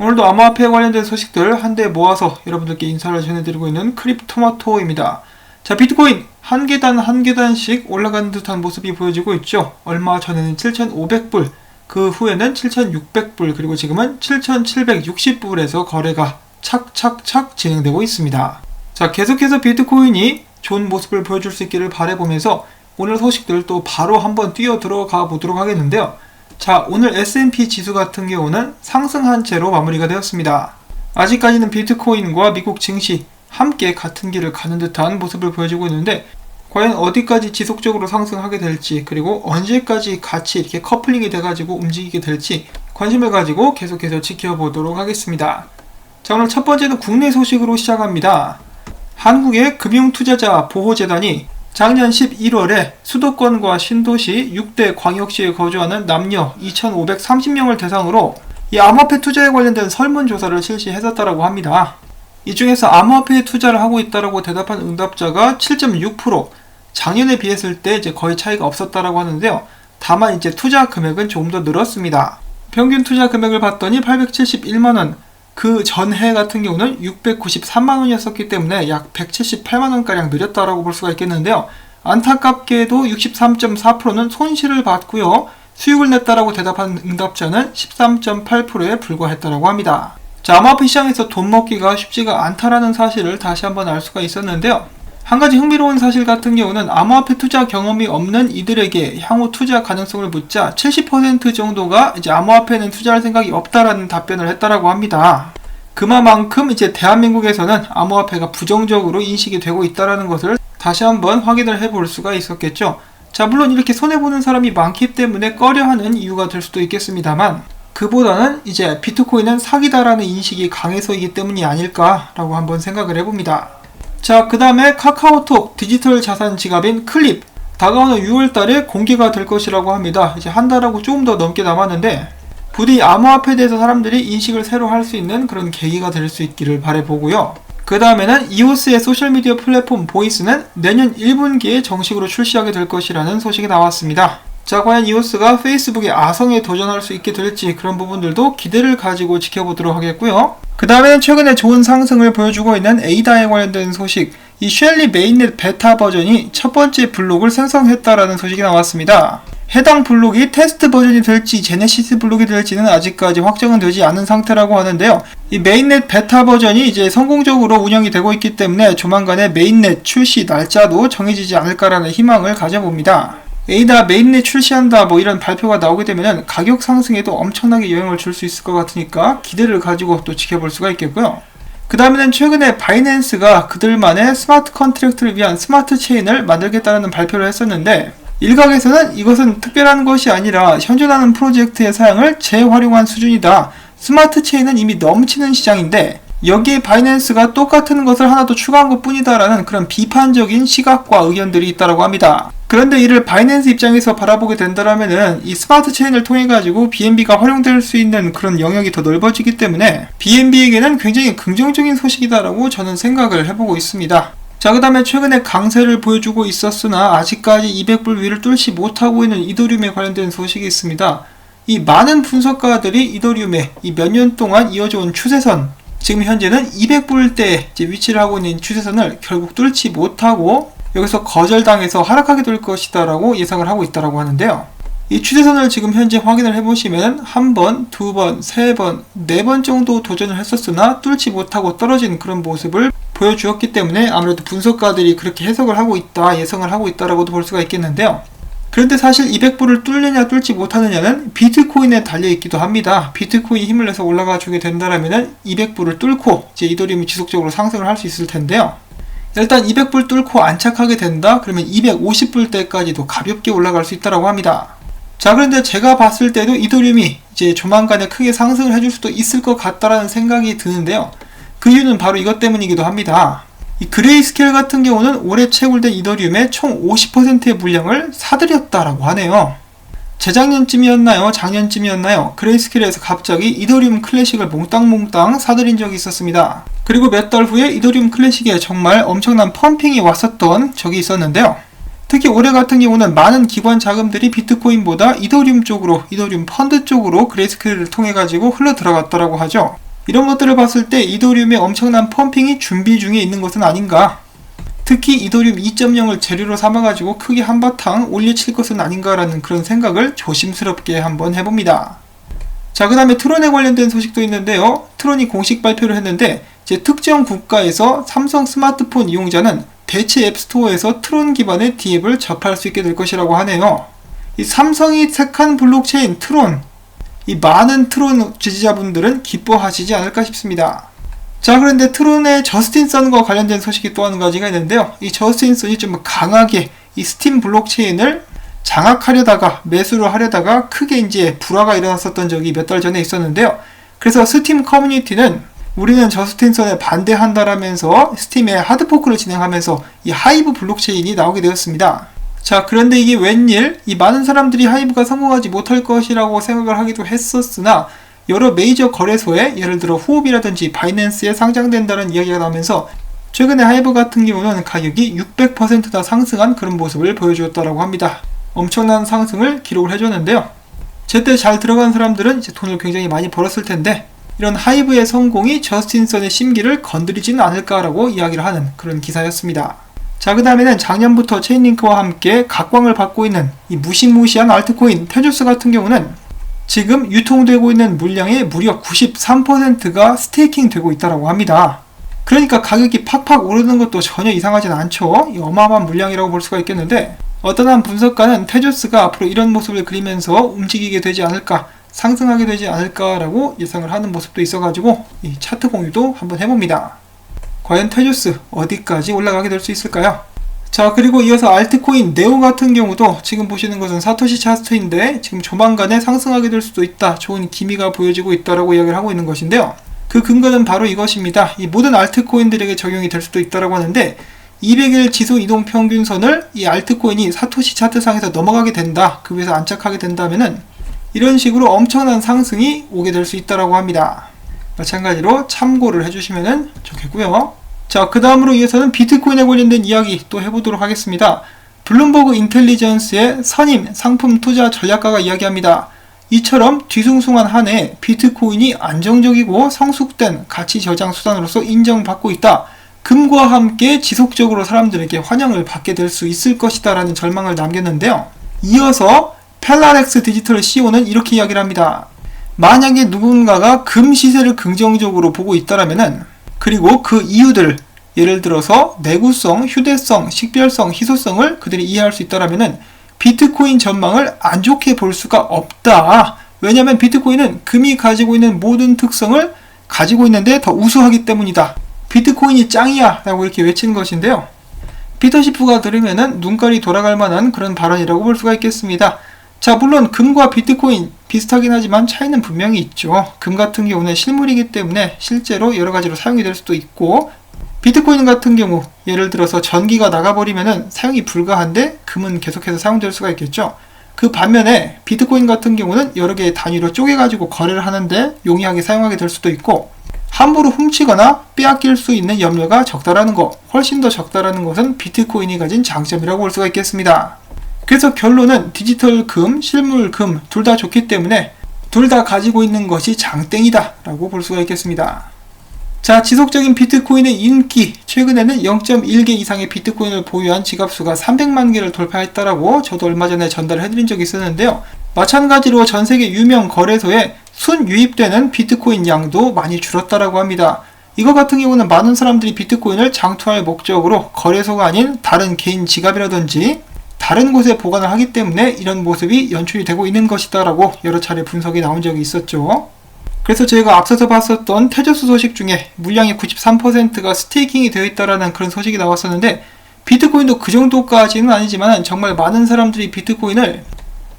오늘도 암호화폐 관련된 소식들 한데 모아서 여러분들께 인사를 전해드리고 있는 크립토마토입니다. 자, 비트코인 한 계단 한 계단씩 올라가는 듯한 모습이 보여지고 있죠. 얼마 전에는 7,500불, 그 후에는 7,600불, 그리고 지금은 7,760불에서 거래가 착착착 진행되고 있습니다. 자, 계속해서 비트코인이 좋은 모습을 보여줄 수 있기를 바라보면서 오늘 소식들 또 바로 한번 뛰어 들어가 보도록 하겠는데요. 자, 오늘 S&P 지수 같은 경우는 상승한 채로 마무리가 되었습니다. 아직까지는 비트코인과 미국 증시 함께 같은 길을 가는 듯한 모습을 보여주고 있는데 과연 어디까지 지속적으로 상승하게 될지 그리고 언제까지 같이 이렇게 커플링이 돼가지고 움직이게 될지 관심을 가지고 계속해서 지켜보도록 하겠습니다. 자, 오늘 첫 번째는 국내 소식으로 시작합니다. 한국의 금융투자자 보호재단이 작년 11월에 수도권과 신도시 6대 광역시에 거주하는 남녀 2,530명을 대상으로 이 암호화폐 투자에 관련된 설문조사를 실시했었다고 합니다. 이 중에서 암호화폐에 투자를 하고 있다라고 대답한 응답자가 7.6% 작년에 비했을 때 이제 거의 차이가 없었다라고 하는데요. 다만 이제 투자 금액은 조금 더 늘었습니다. 평균 투자 금액을 봤더니 871만 원, 그 전해 같은 경우는 693만 원이었었기 때문에 약 178만 원가량 늘었다라고 볼 수가 있겠는데요. 안타깝게도 63.4%는 손실을 봤고요. 수익을 냈다라고 대답한 응답자는 13.8%에 불과했다라고 합니다. 자, 암호화폐 시장에서 돈 먹기가 쉽지가 않다라는 사실을 다시 한번 알 수가 있었는데요. 한 가지 흥미로운 사실 같은 경우는 암호화폐 투자 경험이 없는 이들에게 향후 투자 가능성을 묻자 70% 정도가 이제 암호화폐는 투자할 생각이 없다라는 답변을 했다라고 합니다. 그만큼 이제 대한민국에서는 암호화폐가 부정적으로 인식이 되고 있다라는 것을 다시 한번 확인을 해볼 수가 있었겠죠. 자, 물론 이렇게 손해보는 사람이 많기 때문에 꺼려하는 이유가 될 수도 있겠습니다만, 그보다는 이제 비트코인은 사기다라는 인식이 강해서이기 때문이 아닐까라고 한번 생각을 해봅니다. 자, 그 다음에 카카오톡 디지털 자산 지갑인 클립. 다가오는 6월 달에 공개가 될 것이라고 합니다. 이제 한 달하고 조금 더 넘게 남았는데, 부디 암호화폐에 대해서 사람들이 인식을 새로 할 수 있는 그런 계기가 될 수 있기를 바라보고요. 그 다음에는 이오스의 소셜미디어 플랫폼 보이스는 내년 1분기에 정식으로 출시하게 될 것이라는 소식이 나왔습니다. 자, 과연 이오스가 페이스북의 아성에 도전할 수 있게 될지 그런 부분들도 기대를 가지고 지켜보도록 하겠고요. 그 다음에는 최근에 좋은 상승을 보여주고 있는 에이다에 관련된 소식, 이 쉘리 메인넷 베타 버전이 첫 번째 블록을 생성했다라는 소식이 나왔습니다. 해당 블록이 테스트 버전이 될지 제네시스 블록이 될지는 아직까지 확정은 되지 않은 상태라고 하는데요. 이 메인넷 베타 버전이 이제 성공적으로 운영이 되고 있기 때문에 조만간에 메인넷 출시 날짜도 정해지지 않을까라는 희망을 가져봅니다. 에이다 메인넷 출시한다 뭐 이런 발표가 나오게 되면 가격 상승에도 엄청나게 영향을 줄 수 있을 것 같으니까 기대를 가지고 또 지켜볼 수가 있겠고요. 그 다음에는 최근에 바이낸스가 그들만의 스마트 컨트랙트를 위한 스마트 체인을 만들겠다는 발표를 했었는데 일각에서는 이것은 특별한 것이 아니라 현존하는 프로젝트의 사양을 재활용한 수준이다. 스마트 체인은 이미 넘치는 시장인데 여기에 바이낸스가 똑같은 것을 하나 더 추가한 것 뿐이다라는 그런 비판적인 시각과 의견들이 있다고 합니다. 그런데 이를 바이낸스 입장에서 바라보게 된다면은 이 스마트 체인을 통해 가지고 BNB가 활용될 수 있는 그런 영역이 더 넓어지기 때문에 BNB에게는 굉장히 긍정적인 소식이다라고 저는 생각을 해보고 있습니다. 자, 그 다음에 최근에 강세를 보여주고 있었으나 아직까지 200불 위를 뚫지 못하고 있는 이더리움에 관련된 소식이 있습니다. 이 많은 분석가들이 이더리움에 이몇 년 동안 이어져 온 추세선, 지금 현재는 200불대 위치를 하고 있는 추세선을 결국 뚫지 못하고 여기서 거절당해서 하락하게 될 것이다 라고 예상을 하고 있다라고 하는데요. 이 추세선을 지금 현재 확인을 해보시면 한 번, 두 번, 세 번, 네 번 정도 도전을 했었으나 뚫지 못하고 떨어진 그런 모습을 보여주었기 때문에 아무래도 분석가들이 그렇게 해석을 하고 있다, 예상을 하고 있다라고도 볼 수가 있겠는데요. 그런데 사실 200불을 뚫느냐 뚫지 못하느냐는 비트코인에 달려 있기도 합니다. 비트코인이 힘을 내서 올라가 주게 된다면 200불을 뚫고 이제 이더리움이 지속적으로 상승을 할 수 있을 텐데요. 일단 200불 뚫고 안착하게 된다? 그러면 250불 대까지도 가볍게 올라갈 수 있다고 합니다. 자, 그런데 제가 봤을 때도 이더리움이 이제 조만간에 크게 상승을 해줄 수도 있을 것 같다라는 생각이 드는데요. 그 이유는 바로 이것 때문이기도 합니다. 이 그레이스케일 같은 경우는 올해 채굴된 이더리움의 총 50%의 물량을 사들였다라고 하네요. 재작년쯤이었나요? 작년쯤이었나요? 그레이스케일에서 갑자기 이더리움 클래식을 몽땅몽땅 사들인 적이 있었습니다. 그리고 몇 달 후에 이더리움 클래식에 정말 엄청난 펌핑이 왔었던 적이 있었는데요. 특히 올해 같은 경우는 많은 기관 자금들이 비트코인보다 이더리움 쪽으로, 이더리움 펀드 쪽으로 그레이스케일을 통해 가지고 흘러 들어갔다라고 하죠. 이런 것들을 봤을 때 이더리움의 엄청난 펌핑이 준비 중에 있는 것은 아닌가. 특히 이더리움 2.0을 재료로 삼아가지고 크게 한바탕 올려칠 것은 아닌가라는 그런 생각을 조심스럽게 한번 해봅니다. 자, 그 다음에 트론에 관련된 소식도 있는데요. 트론이 공식 발표를 했는데, 이제 특정 국가에서 삼성 스마트폰 이용자는 대체 앱스토어에서 트론 기반의 D앱을 접할 수 있게 될 것이라고 하네요. 이 삼성이 택한 블록체인 트론, 이 많은 트론 지지자분들은 기뻐하시지 않을까 싶습니다. 자, 그런데 트론의 저스틴 선과 관련된 소식이 또 한 가지가 있는데요. 이 저스틴 선이 좀 강하게 이 스팀 블록체인을 장악하려다가 매수를 하려다가 크게 이제 불화가 일어났었던 적이 몇 달 전에 있었는데요. 그래서 스팀 커뮤니티는 우리는 저스틴 선에 반대한다라면서 스팀의 하드포크를 진행하면서 이 하이브 블록체인이 나오게 되었습니다. 자, 그런데 이게 웬일? 이 많은 사람들이 하이브가 성공하지 못할 것이라고 생각을 하기도 했었으나 여러 메이저 거래소에 예를 들어 후옵이라든지 바이낸스에 상장된다는 이야기가 나오면서 최근에 하이브 같은 경우는 가격이 600%나 상승한 그런 모습을 보여주었다고 합니다. 엄청난 상승을 기록을 해줬는데요. 제때 잘 들어간 사람들은 이제 돈을 굉장히 많이 벌었을 텐데 이런 하이브의 성공이 저스틴선의 심기를 건드리지는 않을까라고 이야기를 하는 그런 기사였습니다. 자, 그 다음에는 작년부터 체인링크와 함께 각광을 받고 있는 이 무시무시한 알트코인 테조스 같은 경우는 지금 유통되고 있는 물량의 무려 93%가 스테이킹 되고 있다고 합니다. 그러니까 가격이 팍팍 오르는 것도 전혀 이상하진 않죠. 어마어마한 물량이라고 볼 수가 있겠는데 어떤 한 분석가는 테조스가 앞으로 이런 모습을 그리면서 움직이게 되지 않을까 상승하게 되지 않을까라고 예상을 하는 모습도 있어가지고 이 차트 공유도 한번 해봅니다. 과연 테조스 어디까지 올라가게 될 수 있을까요? 자 그리고 이어서 알트코인 네오 같은 경우도 지금 보시는 것은 사토시 차스트인데 지금 조만간에 상승하게 될 수도 있다. 좋은 기미가 보여지고 있다라고 이야기를 하고 있는 것인데요. 그 근거는 바로 이것입니다. 이 모든 알트코인들에게 적용이 될 수도 있다라고 하는데 200일 지수 이동 평균선을 이 알트코인이 사토시 차트상에서 넘어가게 된다. 그 위에서 안착하게 된다면은 이런 식으로 엄청난 상승이 오게 될 수 있다라고 합니다. 마찬가지로 참고를 해주시면 좋겠고요 자, 그 다음으로 이어서는 비트코인에 관련된 이야기 또 해보도록 하겠습니다. 블룸버그 인텔리전스의 선임 상품 투자 전략가가 이야기합니다. 이처럼 뒤숭숭한 한 해 비트코인이 안정적이고 성숙된 가치 저장 수단으로서 인정받고 있다. 금과 함께 지속적으로 사람들에게 환영을 받게 될 수 있을 것이다 라는 절망을 남겼는데요. 이어서 펠라렉스 디지털 CEO는 이렇게 이야기를 합니다. 만약에 누군가가 금 시세를 긍정적으로 보고 있다라면은 그리고 그 이유들 예를 들어서 내구성, 휴대성, 식별성, 희소성을 그들이 이해할 수 있다라면은 비트코인 전망을 안 좋게 볼 수가 없다. 왜냐하면 비트코인은 금이 가지고 있는 모든 특성을 가지고 있는데 더 우수하기 때문이다. 비트코인이 짱이야 라고 이렇게 외치는 것인데요. 피터 시프가 들으면은 눈깔이 돌아갈 만한 그런 발언이라고 볼 수가 있겠습니다. 자, 물론 금과 비트코인 비슷하긴 하지만 차이는 분명히 있죠. 금 같은 경우는 실물이기 때문에 실제로 여러 가지로 사용이 될 수도 있고, 비트코인 같은 경우 예를 들어서 전기가 나가버리면은 사용이 불가한데 금은 계속해서 사용될 수가 있겠죠. 그 반면에 비트코인 같은 경우는 여러 개의 단위로 쪼개가지고 거래를 하는데 용이하게 사용하게 될 수도 있고, 함부로 훔치거나 빼앗길 수 있는 염려가 적다라는 것, 훨씬 더 적다라는 것은 비트코인이 가진 장점이라고 볼 수가 있겠습니다. 그래서 결론은 디지털 금, 실물 금 둘 다 좋기 때문에 둘 다 가지고 있는 것이 장땡이다 라고 볼 수가 있겠습니다. 자, 지속적인 비트코인의 인기. 최근에는 0.1개 이상의 비트코인을 보유한 지갑수가 300만 개를 돌파했다라고 저도 얼마 전에 전달을 해드린 적이 있었는데요. 마찬가지로 전 세계 유명 거래소에 순 유입되는 비트코인 양도 많이 줄었다라고 합니다. 이거 같은 경우는 많은 사람들이 비트코인을 장투할 목적으로 거래소가 아닌 다른 개인 지갑이라든지 다른 곳에 보관을 하기 때문에 이런 모습이 연출이 되고 있는 것이다라고 여러 차례 분석이 나온 적이 있었죠. 그래서 저희가 앞서서 봤었던 테저스 소식 중에 물량의 93%가 스테이킹이 되어 있다라는 그런 소식이 나왔었는데 비트코인도 그 정도까지는 아니지만 정말 많은 사람들이 비트코인을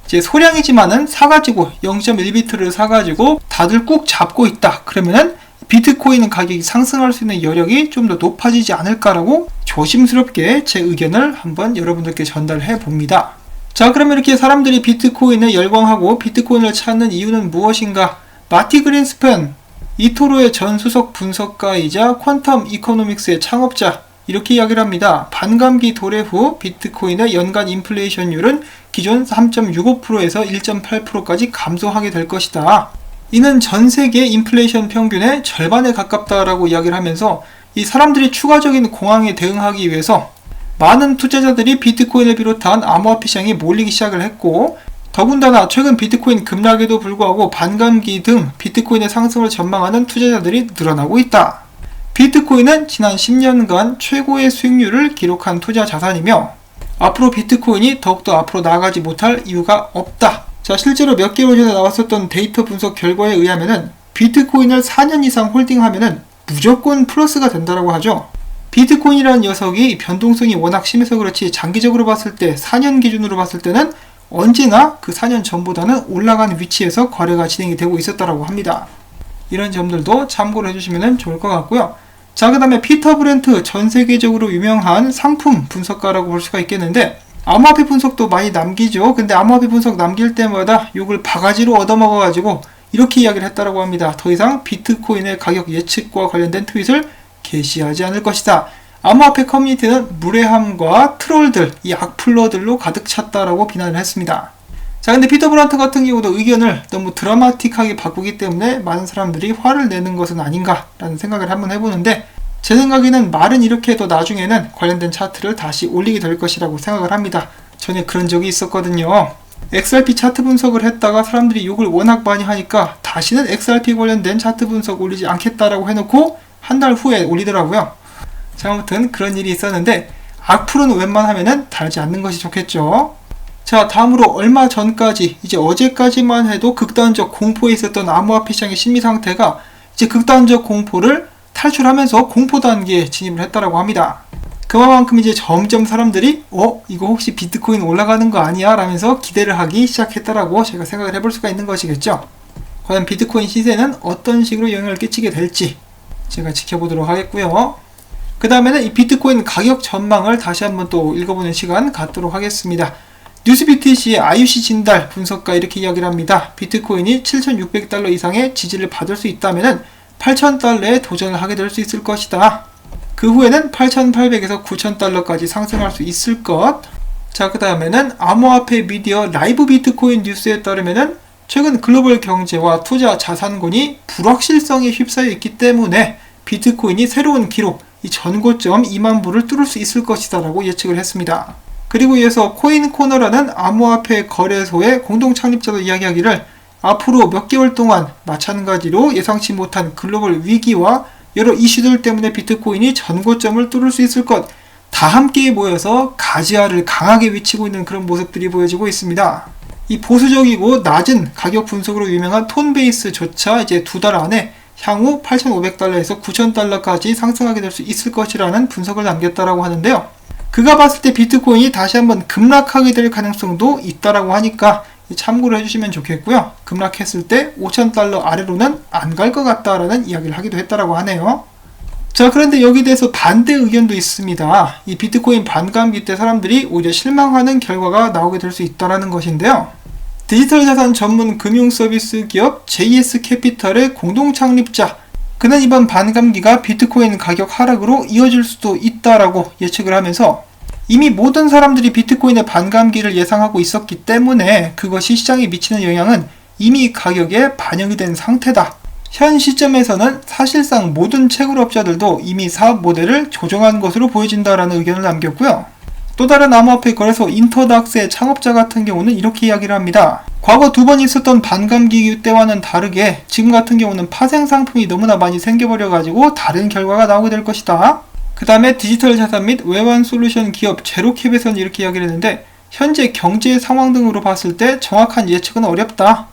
이제 소량이지만은 사가지고 0.1비트를 사가지고 다들 꾹 잡고 있다. 그러면은 비트코인 가격이 상승할 수 있는 여력이 좀 더 높아지지 않을까라고 조심스럽게 제 의견을 한번 여러분들께 전달해 봅니다. 자, 그러면 이렇게 사람들이 비트코인에 열광하고 비트코인을 찾는 이유는 무엇인가? 마티 그린스펜, 이토로의 전 수석 분석가이자 퀀텀 이코노믹스의 창업자, 이렇게 이야기를 합니다. 반감기 도래 후 비트코인의 연간 인플레이션율은 기존 3.65%에서 1.8%까지 감소하게 될 것이다. 이는 전 세계 인플레이션 평균의 절반에 가깝다라고 이야기를 하면서 이 사람들이 추가적인 공황에 대응하기 위해서 많은 투자자들이 비트코인을 비롯한 암호화폐 시장에 몰리기 시작을 했고 더군다나 최근 비트코인 급락에도 불구하고 반감기 등 비트코인의 상승을 전망하는 투자자들이 늘어나고 있다. 비트코인은 지난 10년간 최고의 수익률을 기록한 투자 자산이며 앞으로 비트코인이 더욱더 앞으로 나아가지 못할 이유가 없다. 자, 실제로 몇 개월 전에 나왔었던 데이터 분석 결과에 의하면은 비트코인을 4년 이상 홀딩하면은 무조건 플러스가 된다라고 하죠. 비트코인이라는 녀석이 변동성이 워낙 심해서 그렇지 장기적으로 봤을 때 4년 기준으로 봤을 때는 언제나 그 4년 전보다는 올라간 위치에서 거래가 진행이 되고 있었다라고 합니다. 이런 점들도 참고를 해주시면 좋을 것 같고요. 자, 그 다음에 피터 브렌트 전 세계적으로 유명한 상품 분석가라고 볼 수가 있겠는데 암호화폐 분석도 많이 남기죠. 근데 암호화폐 분석 남길 때마다 욕을 바가지로 얻어먹어가지고 이렇게 이야기를 했다라고 합니다. 더 이상 비트코인의 가격 예측과 관련된 트윗을 게시하지 않을 것이다. 암호화폐 커뮤니티는 무례함과 트롤들, 이 악플러들로 가득 찼다라고 비난을 했습니다. 자, 근데 피터 브란트 같은 경우도 의견을 너무 드라마틱하게 바꾸기 때문에 많은 사람들이 화를 내는 것은 아닌가라는 생각을 한번 해보는데 제 생각에는 말은 이렇게 해도 나중에는 관련된 차트를 다시 올리게 될 것이라고 생각을 합니다. 전에 그런 적이 있었거든요. XRP 차트 분석을 했다가 사람들이 욕을 워낙 많이 하니까 다시는 XRP 관련된 차트 분석 올리지 않겠다라고 해놓고 한 달 후에 올리더라고요. 자, 아무튼 그런 일이 있었는데 악플은 웬만하면은 달지 않는 것이 좋겠죠. 자, 다음으로 얼마 전까지 이제 어제까지만 해도 극단적 공포에 있었던 암호화폐 시장의 심리 상태가 이제 극단적 공포를 탈출하면서 공포 단계에 진입을 했다라고 합니다. 그만큼 이제 점점 사람들이 어 이거 혹시 비트코인 올라가는 거 아니야? 라면서 기대를 하기 시작했다라고 제가 생각을 해볼 수가 있는 것이겠죠. 과연 비트코인 시세는 어떤 식으로 영향을 끼치게 될지 제가 지켜보도록 하겠고요. 그 다음에는 이 비트코인 가격 전망을 다시 한번 또 읽어보는 시간 갖도록 하겠습니다. 뉴스비트시의 IUC 진달 분석가 이렇게 이야기를 합니다. 비트코인이 7,600달러 이상의 지지를 받을 수 있다면 8,000달러에 도전을 하게 될 수 있을 것이다. 그 후에는 8,800에서 9,000달러까지 상승할 수 있을 것. 자, 그 다음에는 암호화폐 미디어 라이브 비트코인 뉴스에 따르면은 최근 글로벌 경제와 투자 자산군이 불확실성에 휩싸여 있기 때문에 비트코인이 새로운 기록, 이 전고점 2만 불을 뚫을 수 있을 것이다라고 예측을 했습니다. 그리고 이어서 코인 코너라는 암호화폐 거래소의 공동 창립자도 이야기하기를 앞으로 몇 개월 동안 마찬가지로 예상치 못한 글로벌 위기와 여러 이슈들 때문에 비트코인이 전고점을 뚫을 수 있을 것, 다 함께 모여서 가지아를 강하게 위치고 있는 그런 모습들이 보여지고 있습니다. 이 보수적이고 낮은 가격 분석으로 유명한 톤베이스조차 이제 두 달 안에 향후 8,500달러에서 9,000달러까지 상승하게 될 수 있을 것이라는 분석을 남겼다라고 하는데요. 그가 봤을 때 비트코인이 다시 한번 급락하게 될 가능성도 있다라고 하니까 참고를 해주시면 좋겠고요. 급락했을 때 5,000달러 아래로는 안 갈 것 같다라는 이야기를 하기도 했다라고 하네요. 자, 그런데 여기 대해서 반대 의견도 있습니다. 이 비트코인 반감기 때 사람들이 오히려 실망하는 결과가 나오게 될 수 있다라는 것인데요. 디지털 자산 전문 금융 서비스 기업 JS 캐피탈의 공동 창립자 그는 이번 반감기가 비트코인 가격 하락으로 이어질 수도 있다라고 예측을 하면서 이미 모든 사람들이 비트코인의 반감기를 예상하고 있었기 때문에 그것이 시장에 미치는 영향은 이미 가격에 반영이 된 상태다. 현 시점에서는 사실상 모든 채굴업자들도 이미 사업 모델을 조정한 것으로 보여진다라는 의견을 남겼고요. 또 다른 암호화폐 거래소 인터닥스의 창업자 같은 경우는 이렇게 이야기를 합니다. 과거 두 번 있었던 반감기 때와는 다르게 지금 같은 경우는 파생 상품이 너무나 많이 생겨버려가지고 다른 결과가 나오게 될 것이다. 그 다음에 디지털 자산 및 외환 솔루션 기업 제로캡에서는 이렇게 이야기를 했는데 현재 경제 상황 등으로 봤을 때 정확한 예측은 어렵다.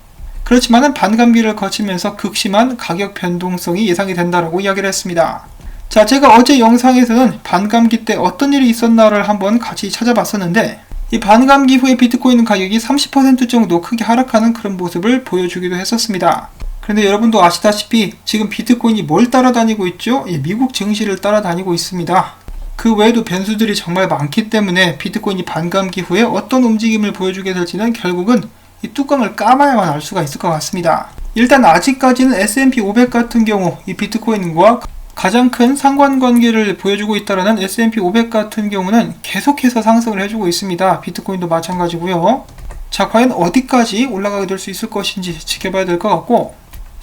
그렇지만은 반감기를 거치면서 극심한 가격 변동성이 예상이 된다라고 이야기를 했습니다. 자, 제가 어제 영상에서는 반감기 때 어떤 일이 있었나를 한번 같이 찾아봤었는데 이 반감기 후에 비트코인 가격이 30% 정도 크게 하락하는 그런 모습을 보여주기도 했었습니다. 그런데 여러분도 아시다시피 지금 비트코인이 뭘 따라다니고 있죠? 예, 미국 증시를 따라다니고 있습니다. 그 외에도 변수들이 정말 많기 때문에 비트코인이 반감기 후에 어떤 움직임을 보여주게 될지는 결국은 이 뚜껑을 까봐야만 알 수가 있을 것 같습니다. 일단 아직까지는 S&P 500 같은 경우 이 비트코인과 가장 큰 상관관계를 보여주고 있다는 S&P 500 같은 경우는 계속해서 상승을 해주고 있습니다. 비트코인도 마찬가지고요. 자, 과연 어디까지 올라가게 될 수 있을 것인지 지켜봐야 될 것 같고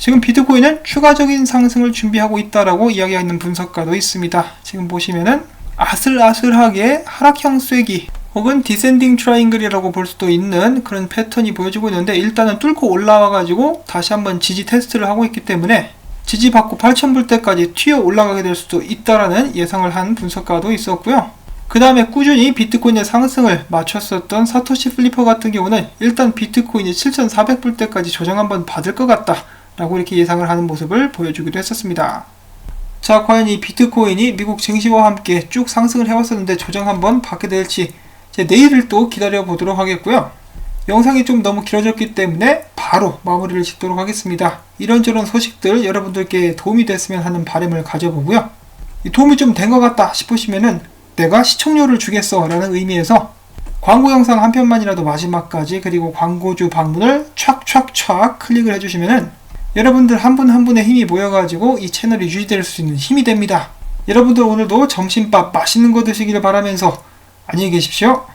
지금 비트코인은 추가적인 상승을 준비하고 있다라고 이야기하는 분석가도 있습니다. 지금 보시면은 아슬아슬하게 하락형 쐐기 혹은 디센딩 트라이앵글이라고 볼 수도 있는 그런 패턴이 보여지고 있는데 일단은 뚫고 올라와 가지고 다시 한번 지지 테스트를 하고 있기 때문에 지지 받고 8,000불대까지 튀어 올라가게 될 수도 있다라는 예상을 한 분석가도 있었고요. 그 다음에 꾸준히 비트코인의 상승을 맞췄었던 사토시 플리퍼 같은 경우는 일단 비트코인이 7,400불대까지 조정 한번 받을 것 같다 라고 이렇게 예상을 하는 모습을 보여주기도 했었습니다. 자, 과연 이 비트코인이 미국 증시와 함께 쭉 상승을 해왔었는데 조정 한번 받게 될지 이제 내일을 또 기다려 보도록 하겠고요. 영상이 좀 너무 길어졌기 때문에 바로 마무리를 짓도록 하겠습니다. 이런저런 소식들 여러분들께 도움이 됐으면 하는 바람을 가져보고요. 이 도움이 좀 된 것 같다 싶으시면은 내가 시청료를 주겠어 라는 의미에서 광고 영상 한 편만이라도 마지막까지 그리고 광고주 방문을 촥촥촥 클릭을 해주시면은 여러분들 한 분 한 분의 힘이 모여가지고 이 채널이 유지될 수 있는 힘이 됩니다. 여러분들 오늘도 점심밥 맛있는 거 드시기를 바라면서 안녕히 계십시오.